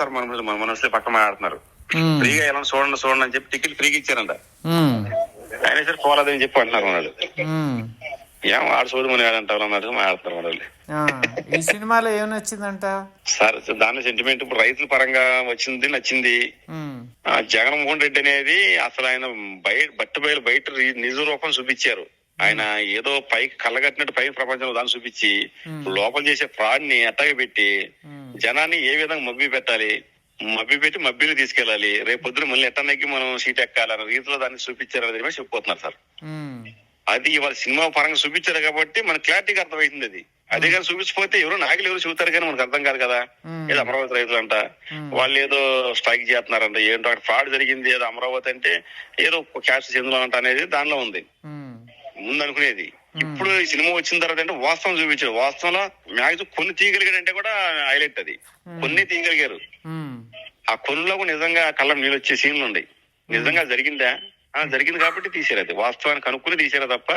వైఎస్ఆర్ మన మన మనసులో పక్కన మాట్లాడుతున్నారు. ఫ్రీగా ఎలా చూడండి చూడండి అని చెప్పి టికెట్ ఫ్రీగా ఇచ్చారంట. అయినా సరే పోలేదని చెప్పి అంటున్నారు ఉమ్. ఏం ఆడు చూడు మన అంటారు అన్నట్టు మన వాళ్ళు. ఈ సినిమాలో ఏం నచ్చిందంట? సార్ దాని సెంటిమెంట్ ఇప్పుడు రైతుల పరంగా వచ్చింది నచ్చింది. జగన్మోహన్ రెడ్డి అనేది అసలు ఆయన బయట బట్టి బయలు బయట నిజ రూపం చూపించారు. ఆయన ఏదో పైకి కళ్ళగట్టినట్టు పైకి ప్రపంచంలో దాన్ని చూపించి లోపల చేసే ఫ్రాడ్ని అట్టగా పెట్టి జనాన్ని ఏ విధంగా మబ్బి పెట్టాలి? మబ్బి పెట్టి మబ్బిని తీసుకెళ్ళాలి. రేపు పొద్దున మళ్ళీ ఎట్టనక్కి మనం సీట్ ఎక్కాలన్న రీతిలో దాన్ని చూపించారు అనేది కూడా చెప్పిపోతున్నారు సార్. అది ఇవాళ సినిమా పరంగా చూపించారు కాబట్టి మనకి క్లారిటీగా అర్థమవుతుంది అది. అదే కానీ చూపించకపోతే ఎవరు నాయకులు ఎవరు చూపుతారు కానీ మనకు అర్థం కాదు కదా. ఏదో అమరావతి రైతులు అంట. వాళ్ళు ఏదో స్ట్రైక్ చేస్తున్నారంట. ఏంటో అక్కడ ఫ్రాడ్ జరిగింది ఏదో అమరావతి అంటే ఏదో క్యాస్ట్ చెందులో అంట అనేది దానిలో ఉంది. ముందు అనుకునేది ఇప్పుడు ఈ సినిమా వచ్చిన తర్వాత అంటే వాస్తవం చూపించాడు వాస్తవంలో మ్యాక్సిమం కొన్ని తీయగలిగాడంటే కూడా హైలైట్ అది. కొన్ని తీయగలిగారు. ఆ కొన్నిలో కూడా నిజంగా కళ్ళం నీళ్ళు వచ్చే సీన్లు ఉన్నాయి. నిజంగా జరిగిందా? ఆ, జరిగింది కాబట్టి తీసారు అది. వాస్తవానికి కనుక్కుని తీసారా తప్ప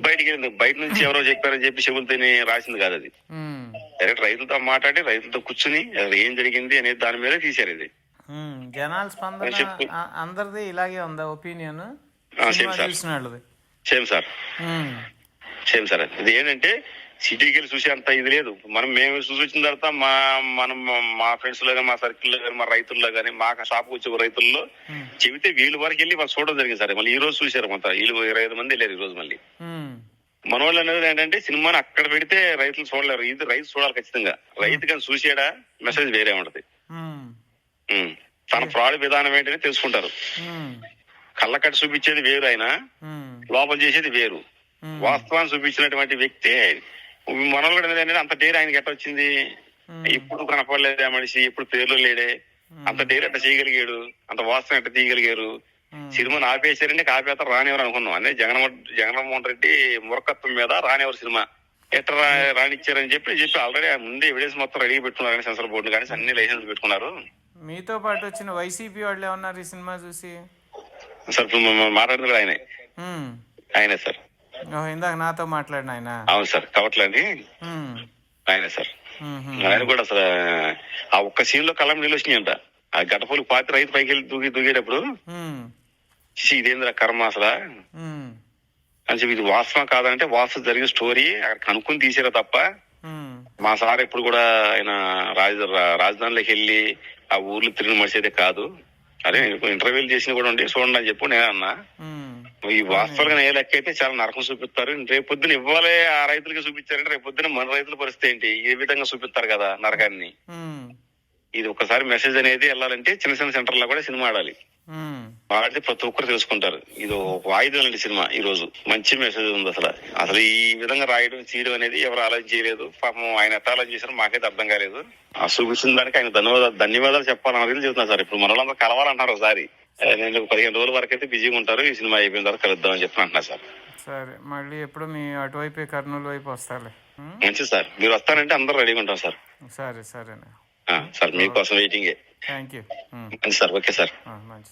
బయటికి వెళ్ళింది. బయట నుంచి ఎవరో చెప్పారని చెప్పి చెబులతోని రాసింది కాదు అది. డైరెక్ట్ రైతులతో మాట్లాడి రైతులతో కూర్చుని ఏం జరిగింది అనేది దాని మీద తీశారు ఇది. జనాల స్పందన అందరిది ఇలాగే ఉందా? Opinion? Same sir. Same sir same sir. ఇది ఏంటంటే సిటీకి వెళ్ళి చూసే అంత ఇది లేదు. మనం మేము చూసి వచ్చిన తర్వాత మా మనం మా ఫ్రెండ్స్లో కానీ మా సర్కిల్లో కానీ మా రైతుల్లో కానీ మా షాప్ వచ్చే రైతుల్లో చెబితే వీళ్ళు వరకు వెళ్ళి వాళ్ళు చూడడం జరిగింది సార్. మళ్ళీ ఈ రోజు చూశారు మొత్తం. వీళ్ళు ఇరవై ఐదు మంది వెళ్ళారు ఈ రోజు మళ్ళీ. మన వాళ్ళు అనేది ఏంటంటే సినిమాని అక్కడ పెడితే రైతులు చూడలేరు. ఇది రైతు చూడాలి ఖచ్చితంగా. రైతు కానీ చూసాడా? మెసేజ్ వేరే ఉంటది. తన ఫ్రాడ్ విధానం ఏంటని తెలుసుకుంటారు. కళ్ళకట్టు చూపించేది వేరు ఆయన లోపల చేసేది వేరు. వాస్తవాన్ని చూపించినటువంటి వ్యక్తి. మనలో అంత డేర్ ఆయనకి ఎట్ట వచ్చింది? ఉమ్, ఇప్పుడు కనపడలేదే మనిషి ఇప్పుడు పేర్లు లేడే. అంత డేర్ ఎట్ట చేయగలిగాడు? అంత వాస్తవం ఎట్ట తీయగలిగారు? సినిమాని ఆపేశారంటే ఆపేత రానివ్వరు అనుకున్నాం. అదే జగన్మోహన్ జగన్మోహన్ రెడ్డి మూర్ఖత్వం మీద రానివ్వరు సినిమా. ఎట్ట రానిచ్చారని చెప్పి చెప్పి ఆల్రెడీ ముందే ఎవిడెన్స్ మొత్తం రెడీ పెట్టుకున్నారు కానీ సెన్సర్ బోర్డు కానీ అన్ని లైసెన్స్ పెట్టుకున్నారు. మీతో పాటు వచ్చిన వైసీపీ వాళ్ళు ఏమన్నారు ఈ సినిమా చూసి? సార్ కూడా ఆయనే. ఆయనే సార్. ఇందాక నాతో మాట్లాడిన ఆయన. అవును సార్ కవట్లని. ఆయనే సార్. ఆయన కూడా అసలు ఆ ఒక్క సీన్లో కళ్ళం నీళ్ళు వచ్చినాయంట ఆ గడపలు పాతి రైతు పైకి వెళ్ళి దూకి దూకేటప్పుడు ఉమ్, "ఛీ, ఇదేంద్ర కర్మ అసలు? అని చెప్పి ఇది వాస్తవం కాదంటే వాస్తవం జరిగిన స్టోరీ అక్కడ కనుక్కొని తీసారా తప్ప మా సార్ ఎప్పుడు కూడా ఆయన రాజ రాజధానిలోకి వెళ్ళి ఆ ఊర్లు తిరిగి మడిచేదే కాదు. అదే ఇంటర్వ్యూలు చేసిన కూడా ఉండి చూడండి అని చెప్పు నేను అన్నా. ఈ వాస్తవంగా ఏ లెక్క అయితే చాలా నరకం చూపిస్తారు. రేపు పొద్దున ఇవ్వాలే ఆ రైతులకి చూపించారంటే రేపు పొద్దున మన రైతుల పరిస్థితి ఏంటి? ఏ విధంగా చూపిస్తారు కదా నరకాన్ని? ఇది ఒకసారి మెసేజ్ అనేది వెళ్ళాలంటే చిన్న చిన్న సెంటర్లో కూడా సినిమా ఆడాలి. ఆడితే ప్రతి ఒక్కరు తెలుసుకుంటారు. ఇది ఒక వాయిదా లాంటి సినిమా ఈ రోజు మంచి మెసేజ్ ఉంది అసలు. అసలు ఈ విధంగా రాయడం చేయడం అనేది ఎవరు ఆలోచన చేయలేదు. పాపం ఆయన ఎట్లా ఆలోచన చేశారో మాకైతే అర్థం కాలేదు. ఆ చూపించిన దానికి ఆయన ధన్యవాదాలు ధన్యవాదాలు చెప్పాలని చెప్తున్నా సార్. ఇప్పుడు మన వాళ్ళందరూ కలవాలంటున్నారు ఒకసారి. నేను పదిహేను రోజుల వరకు అయితే బిజీగా ఉంటారు. ఈ సినిమా అయిపోయిన తర్వాత కలుద్దామని చెప్పి అంటున్నా సార్. సరే మళ్ళీ ఎప్పుడు మీ అటువైపే కర్నూలు వైపు వస్తాలే. ఉమ్, మంచిది సార్? మీరు వస్తారంటే అందరూ రెడీగా ఉంటాం సార్. సరే సరేనే. ఆ, సార్ మీకోసం వెయిటింగే థ్యాంక్ యూ. మంచి సార్ ఓకే సార్. మంచిది.